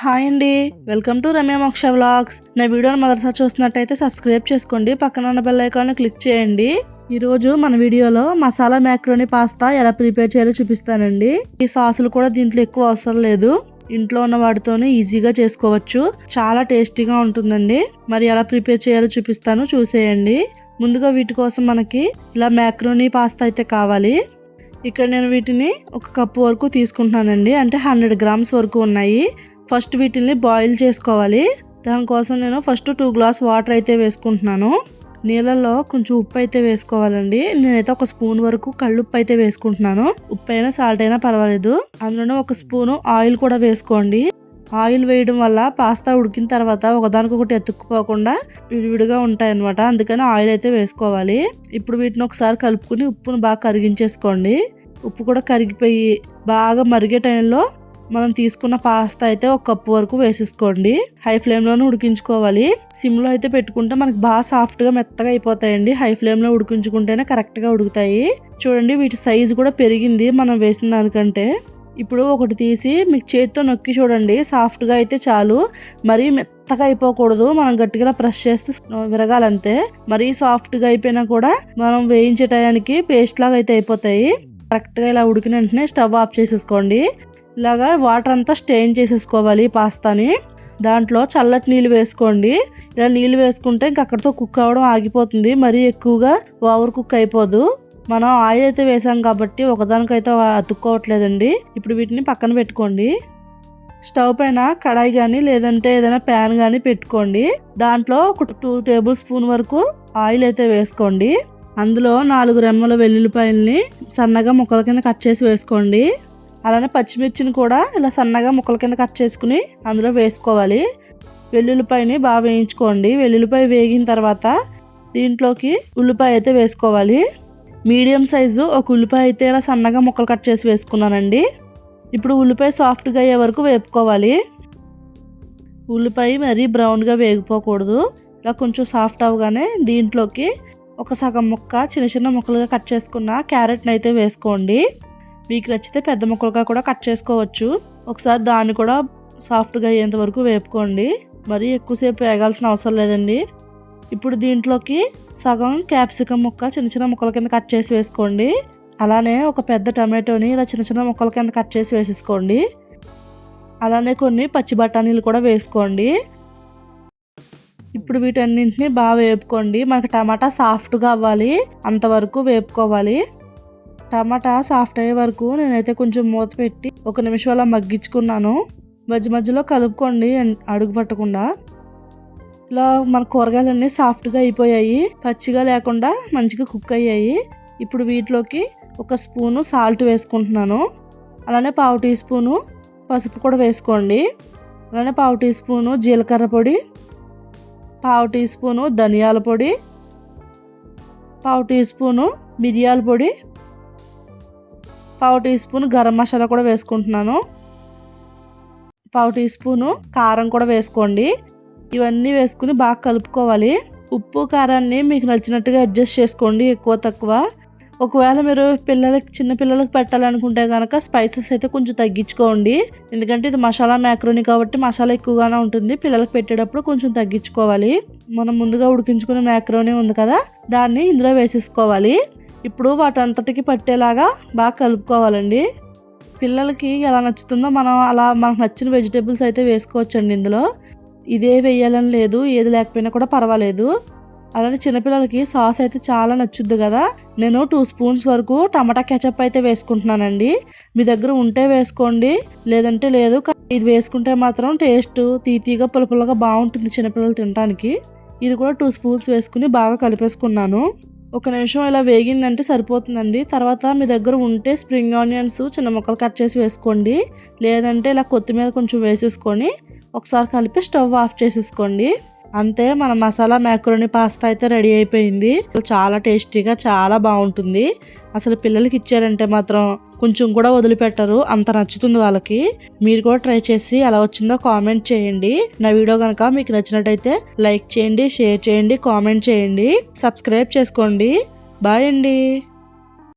Hi అండి. Welcome to Ramya మోక్ష vlogs. నా వీడియోని మొదటిసారి చూస్తున్నట్టయితే సబ్స్క్రైబ్ చేసుకోండి. పక్కన ఉన్న బెల్ ఐకాన్ క్లిక్ చేయండి. ఈరోజు మన వీడియోలో మసాలా మ్యాక్రోని పాస్తా ఎలా ప్రిపేర్ చేయాలో చూపిస్తానండి. ఈ సాసులు కూడా దీంట్లో ఎక్కువ అవసరం లేదు. ఇంట్లో ఉన్న వాటితోనే ఈజీగా చేసుకోవచ్చు. చాలా టేస్టీగా ఉంటుందండి. మరి ఎలా ప్రిపేర్ చేయాలో చూపిస్తాను. చూసేయండి. ముందుగా వీటి కోసం మనకి ఇలా మ్యాక్రోని పాస్తా అయితే కావాలి. ఇక్కడ నేను వీటిని ఒక కప్పు వరకు తీసుకుంటున్నానండి. అంటే హండ్రెడ్ గ్రామ్స్ వరకు ఉన్నాయి. ఫస్ట్ వీటిని బాయిల్ చేసుకోవాలి. దానికోసం నేను ఫస్ట్ టూ గ్లాస్ వాటర్ అయితే వేసుకుంటున్నాను. నీళ్ళల్లో కొంచెం ఉప్పు అయితే వేసుకోవాలండి. నేనైతే ఒక స్పూన్ వరకు కళ్ళుప్పు అయితే వేసుకుంటున్నాను. ఉప్పు అయినా సాల్ట్ అయినా పర్వాలేదు. అందులోనే ఒక స్పూను ఆయిల్ కూడా వేసుకోండి. ఆయిల్ వేయడం వల్ల పాస్తా ఉడికిన తర్వాత ఒకదానికొకటి ఎత్తుక్కుపోకుండా విడివిడిగా ఉంటాయన్నమాట. అందుకని ఆయిల్ అయితే వేసుకోవాలి. ఇప్పుడు వీటిని ఒకసారి కలుపుకుని ఉప్పును బాగా కరిగించేసుకోండి. ఉప్పు కూడా కరిగిపోయి బాగా మరిగే టైంలో మనం తీసుకున్న పాస్తా అయితే ఒక కప్పు వరకు వేసేసుకోండి. హై ఫ్లేమ్లోనే ఉడికించుకోవాలి. సిమ్లో అయితే పెట్టుకుంటే మనకి బాగా సాఫ్ట్గా మెత్తగా అయిపోతాయండి. హై ఫ్లేమ్లో ఉడికించుకుంటేనే కరెక్ట్గా ఉడుకుతాయి. చూడండి వీటి సైజు కూడా పెరిగింది మనం వేసిన దానికంటే. ఇప్పుడు ఒకటి తీసి మీకు చేతితో నొక్కి చూడండి. సాఫ్ట్గా అయితే చాలు. మరీ మెత్తగా అయిపోకూడదు. మనం గట్టిగా ప్రెస్ చేస్తే విరగాలంతే. మరీ సాఫ్ట్గా అయిపోయినా కూడా మనం వేయించే టయానికి పేస్ట్ లాగా అయితే అయిపోతాయి. కరెక్ట్గా ఇలా ఉడికిన వెంటనే స్టవ్ ఆఫ్ చేసేసుకోండి. ఇలాగా వాటర్ అంతా స్టెయిన్ చేసేసుకోవాలి పాస్తాని. దాంట్లో చల్లటి నీళ్ళు వేసుకోండి. ఇలా నీళ్ళు వేసుకుంటే ఇంక అక్కడితో కుక్ అవ్వడం ఆగిపోతుంది. మరీ ఎక్కువగా ఓవర్ కుక్ అయిపోదు. మనం ఆయిల్ అయితే వేసాం కాబట్టి ఒకదానికైతే అతుక్కోవట్లేదండి. ఇప్పుడు వీటిని పక్కన పెట్టుకోండి. స్టవ్ పైన కడాయి కానీ లేదంటే ఏదైనా ప్యాన్ కానీ పెట్టుకోండి. దాంట్లో ఒక టూ టేబుల్ స్పూన్ వరకు ఆయిల్ అయితే వేసుకోండి. అందులో నాలుగు రెమ్మల వెల్లుల్లిపాయల్ని సన్నగా ముక్కల కింద కట్ చేసి వేసుకోండి. అలానే పచ్చిమిర్చిని కూడా ఇలా సన్నగా ముక్కల కింద కట్ చేసుకుని అందులో వేసుకోవాలి. వెల్లుల్లిపాయని బాగా వేయించుకోండి. వెల్లుల్లిపాయ వేగిన తర్వాత దీంట్లోకి ఉల్లిపాయ అయితే వేసుకోవాలి. మీడియం సైజు ఒక ఉల్లిపాయ అయితే ఇలా సన్నగా ముక్కలు కట్ చేసి వేసుకున్నానండి. ఇప్పుడు ఉల్లిపాయ సాఫ్ట్గా అయ్యే వరకు వేపుకోవాలి. ఉల్లిపాయ మరీ బ్రౌన్గా వేగిపోకూడదు. ఇలా కొంచెం సాఫ్ట్ అవగానే దీంట్లోకి ఒక సగం ముక్క చిన్న చిన్న ముక్కలుగా కట్ చేసుకున్న క్యారెట్ని అయితే వేసుకోండి. మీకు నచ్చితే పెద్ద ముక్కలుగా కూడా కట్ చేసుకోవచ్చు. ఒకసారి దాన్ని కూడా సాఫ్ట్గా అయ్యేంత వరకు వేపుకోండి. మరీ ఎక్కువసేపు వేగాల్సిన అవసరం లేదండి. ఇప్పుడు దీంట్లోకి సగం క్యాప్సికమ్ ముక్క చిన్న చిన్న ముక్కల కింద కట్ చేసి వేసుకోండి. అలానే ఒక పెద్ద టమాటోని ఇలా చిన్న చిన్న ముక్కల కింద కట్ చేసి వేసేసుకోండి. అలానే కొన్ని పచ్చి బఠానీలు కూడా వేసుకోండి. ఇప్పుడు వీటన్నింటిని బాగా వేపుకోండి. మనకి టమాటా సాఫ్ట్గా అవ్వాలి. అంతవరకు వేపుకోవాలి. టమాటా సాఫ్ట్ అయ్యే వరకు నేనైతే కొంచెం మూత పెట్టి ఒక నిమిషం అలా మగ్గించుకున్నాను. మధ్య మధ్యలో కలుపుకోండి అడుగు పట్టకుండా. ఇలా మన కూరగాయలన్నీ సాఫ్ట్గా అయిపోయాయి. పచ్చిగా లేకుండా మంచిగా కుక్ అయ్యాయి. ఇప్పుడు వీటిలోకి ఒక స్పూను సాల్ట్ వేసుకుంటున్నాను. అలానే పావు టీ స్పూను పసుపు కూడా వేసుకోండి. అలానే పావు టీ స్పూను జీలకర్ర పొడి పావు టీ స్పూను ధనియాల పొడి పావు టీ స్పూను మిరియాల పొడి పావు టీ స్పూన్ గరం మసాలా కూడా వేసుకుంటున్నాను. పావు టీ స్పూను కారం కూడా వేసుకోండి. ఇవన్నీ వేసుకుని బాగా కలుపుకోవాలి. ఉప్పు కారాన్ని మీకు నచ్చినట్టుగా అడ్జస్ట్ చేసుకోండి ఎక్కువ తక్కువ. ఒకవేళ మీరు పిల్లలకి చిన్న పిల్లలకు పెట్టాలనుకుంటే కనుక స్పైసెస్ అయితే కొంచెం తగ్గించుకోండి. ఎందుకంటే ఇది మసాలా మ్యాక్రోని కాబట్టి మసాలా ఎక్కువగానే ఉంటుంది. పిల్లలకు పెట్టేటప్పుడు కొంచెం తగ్గించుకోవాలి. మనం ముందుగా ఉడికించుకునే మ్యాక్రోని ఉంది కదా దాన్ని ఇందులో వేసేసుకోవాలి. ఇప్పుడు వాటంతటికి పట్టేలాగా బాగా కలుపుకోవాలండి. పిల్లలకి ఎలా నచ్చుతుందో మనం అలా మనకు నచ్చిన వెజిటేబుల్స్ అయితే వేసుకోవచ్చండి ఇందులో. ఇదే వేయాలని లేదు ఏది లేకపోయినా కూడా పర్వాలేదు. అలానే చిన్నపిల్లలకి సాస్ అయితే చాలా నచ్చుద్ది కదా. నేను టూ స్పూన్స్ వరకు టమాటా కెచప్ అయితే వేసుకుంటున్నానండి. మీ దగ్గర ఉంటే వేసుకోండి లేదంటే లేదు. ఇది వేసుకుంటే మాత్రం టేస్ట్ తీతీగా పులపులగా బాగుంటుంది చిన్నపిల్లలు తినడానికి ఇది కూడా టూ స్పూన్స్ వేసుకుని బాగా కలిపేసుకున్నాను. ఒక నిమిషం ఇలా వేగిందంటే సరిపోతుందండి. తర్వాత మీ దగ్గర ఉంటే స్ప్రింగ్ ఆనియన్స్ చిన్న ముక్కలు కట్ చేసి వేసుకోండి. లేదంటే ఇలా కొత్తిమీర కొంచెం వేసేసుకొని ఒకసారి కలిపి స్టవ్ ఆఫ్ చేసేసుకోండి. అంతే మన మసాలా మ్యాక్రోని పాస్తా అయితే రెడీ అయిపోయింది. చాలా టేస్టీగా చాలా బాగుంటుంది. అసలు పిల్లలకి ఇచ్చారంటే మాత్రం కొంచెం కూడా వదిలిపెట్టరు. అంత నచ్చుతుంది వాళ్ళకి. మీరు కూడా ట్రై చేసి ఎలా వచ్చిందో కామెంట్ చేయండి. నా వీడియో కనుక మీకు నచ్చినట్టయితే లైక్ చేయండి షేర్ చేయండి కామెంట్ చేయండి. సబ్స్క్రైబ్ చేసుకోండి. బాయ్ అండి.